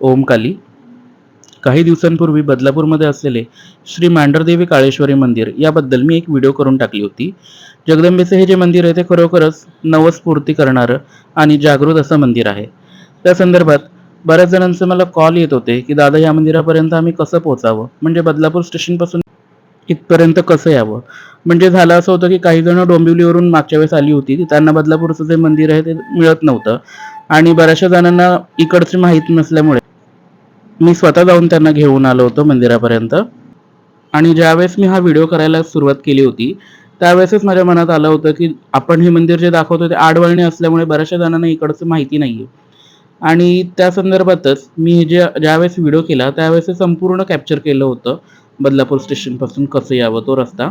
ओमकाली. काही दिवसांपूर्वी बदलापूरमध्ये असलेले श्री मांढरदेवी काळेश्वरी मंदिर याबद्दल मी एक व्हिडिओ करून टाकली होती. जगदंबेचे हे जे मंदिर आहे ते खरोखरच नवस्फूर्ती करणारं आणि जागृत असं मंदिर आहे. त्या संदर्भात बऱ्याच जणांचे मला कॉल येत होते की दादा या मंदिरापर्यंत आम्ही कसं पोहोचावं? म्हणजे बदलापूर स्टेशनपासून इथपर्यंत कसं यावं? म्हणजे झालं असं होतं की काही जण डोंबिवलीवरून मागच्या वेळेस आली होती त्यांना बदलापूरचं जे मंदिर आहे ते मिळत नव्हतं. आणि बऱ्याचशा जणांना इकडची माहीत नसल्यामुळे मी स्वतः जाऊन त्यांना घेऊन आलो होतो मंदिरापर्यंत. आणि ज्यावेळेस मी हा व्हिडिओ करायला सुरुवात केली होती त्यावेळेसच माझ्या मनात आलं होतं की आपण हे मंदिर जे दाखवतो ते आडवळणी असल्यामुळे बऱ्याचशा जणांना इकडचं माहिती नाही आहे आणि त्या संदर्भातच मी जे ज्यावेळेस व्हिडिओ केला त्यावेळेस संपूर्ण कॅप्चर केलं होतं बदलापूर स्टेशनपासून कसं यावं तो रस्ता.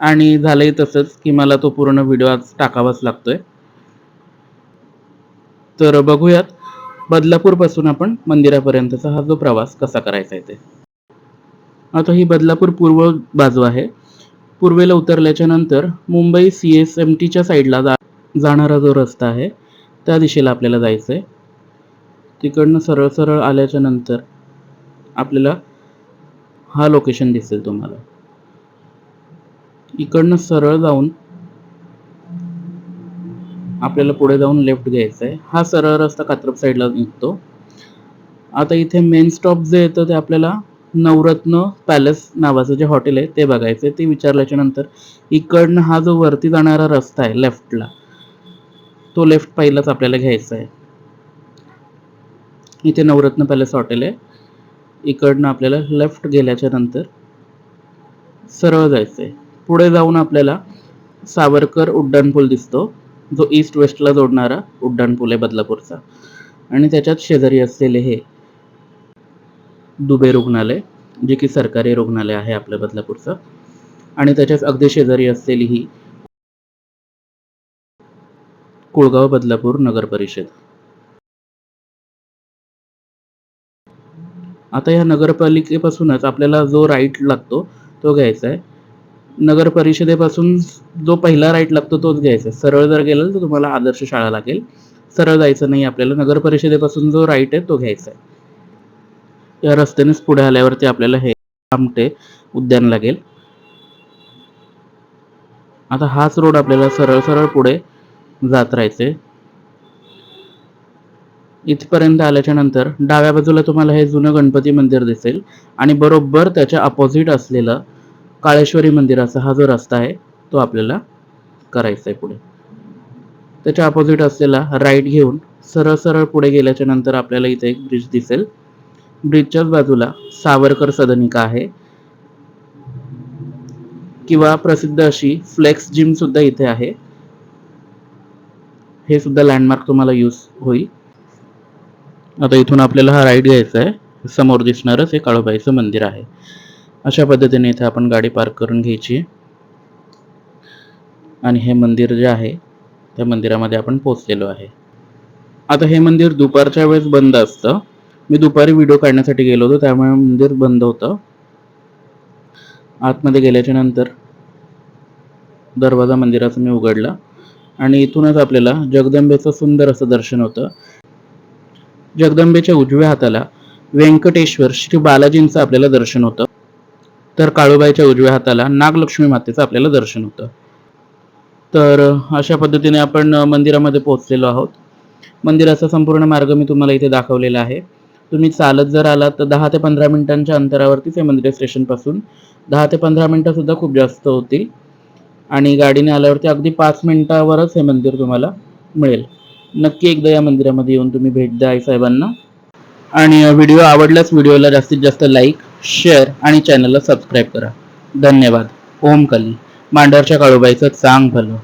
आणि झालंही तसंच की मला तो पूर्ण व्हिडिओ आज टाकावाच लागतोय. तर बघूयात. बदलापूरपासून आपण मंदिरापर्यंतचा हा जो प्रवास कसा करायचा आहे ते. आता ही बदलापूर पूर्व बाजू आहे. पूर्वेला उतरल्याच्या नंतर मुंबई सी एस एम टीच्या साईडला जा जाणारा जो रस्ता आहे त्या दिशेला आपल्याला जायचं आहे तिकडनं सरळ सरळ आल्याच्यानंतर आपल्याला हा लोकेशन दिसेल तुम्हाला. इकडनं सरळ जाऊन आपल्याला पुढे जाऊन लेफ्ट घ्यायचं आहे हा सरळ रस्ता कात्रप साईडला निघतो. आता इथे मेन स्टॉप जे येतं ते आपल्याला नवरत्न पॅलेस नावाचं जे हॉटेल आहे ते बघायचं आहे ते विचारल्याच्या नंतर इकडनं हा जो वरती जाणारा रस्ता आहे लेफ्टला तो लेफ्ट पहिलाच आपल्याला घ्यायचा आहे. इथे नवरत्न पॅलेस हॉटेल आहे. इकडनं आपल्याला लेफ्ट गेल्याच्यानंतर सरळ जायचं आहे पुढे जाऊन आपल्याला सावरकर उड्डाणपूल दिसतो. जो ईस्ट वेस्टला जोडणारा उड्डाणपूल आहे बदलापूरचा. आणि त्याच्यात शेजारी असलेले हे दुबे रुग्णालय जे की सरकारी रुग्णालय आहे आपल्या बदलापूरचं. आणि त्याच्याच अगदी शेजारी असलेली ही कुळगाव बदलापूर नगर परिषद. आता या नगरपालिकेपासूनच आपल्याला जो राईट लागतो तो घ्यायचा आहे. नगर परिषदेपासून जो पहिला राईट लागतो तोच घ्यायचा. आहे सरळ जर गेलं तर तुम्हाला आदर्श शाळा लागेल. सरळ जायचं नाही आपल्याला. नगर परिषदेपासून जो राईट आहे तो घ्यायचा आहे. या रस्त्यानेच पुढे आल्यावरती आपल्याला हे आमटे उद्यान लागेल. आता हाच रोड आपल्याला सरळ सरळ पुढे जात राहायचे इथपर्यंत आल्याच्यानंतर डाव्या बाजूला तुम्हाला हे जुनं गणपती मंदिर दिसेल. आणि बरोबर त्याच्या अपोजिट असलेलं काळेश्वरी मंदिराचा हा जो रस्ता आहे तो आपल्याला करायचा आहे पुढे. त्याच्या अपोजिट असलेला राईट घेऊन सरळ सरळ पुढे गेल्याच्यानंतर आपल्याला इथे एक ब्रिज दिसेल. ब्रिजच्याच बाजूला सावरकर सदनिका आहे. किंवा प्रसिद्ध अशी फ्लेक्स जिम सुद्धा इथे आहे. हे सुद्धा लँडमार्क तुम्हाला यूज होईल. आता इथून आपल्याला हा राईड घ्यायचा आहे. समोर दिसणारच हे काळोबाईचं मंदिर आहे. अशा पद्धतीने इथे आपण गाडी पार्क करून घ्यायची. आणि हे मंदिर जे आहे त्या मंदिरामध्ये आपण पोहोचलेलो आहे. आता हे मंदिर दुपारच्या वेळेस बंद असतं. मी दुपारी व्हिडिओ काढण्यासाठी गेलो होतो त्यामुळे मंदिर बंद होतं. आतमध्ये गेल्याच्यानंतर दरवाजा मंदिराचा मी उघडला. आणि इथूनच आपल्याला जगदंबेचं सुंदर असं दर्शन होतं. जगदंबेच्या उजव्या हाताला व्यंकटेश्वर श्री बालाजींचं आपल्याला दर्शन होतं. तर काळूबाईच्या उजव्या हाताला नागलक्ष्मी मातेचं आपल्याला दर्शन होतं. तर अशा पद्धतीने आपण मंदिरामध्ये पोहोचलेलो आहोत. मंदिराचा संपूर्ण मार्ग मी तुम्हाला इथे दाखवलेला आहे. तुम्ही चालत जर आलात तर दहा ते पंधरा मिनिटांच्या अंतरावरतीच हे मंदिर स्टेशनपासून दहा ते पंधरा मिनटंसुद्धा खूप जास्त होतील. आणि गाडीने आल्यावरती अगदी पाच मिनिटावरच हे मंदिर तुम्हाला मिळेल. नक्की एकदा या मंदिरामध्ये येऊन तुम्ही भेट द्या आई साहेबांना आणि व्हिडिओ आवडल्यास व्हिडिओला जास्तीत जास्त लाईक शेअर आणि चॅनलला सबस्क्राईब करा. धन्यवाद. ओम कली. मांडरच्या काळूबाईचं चांग भलं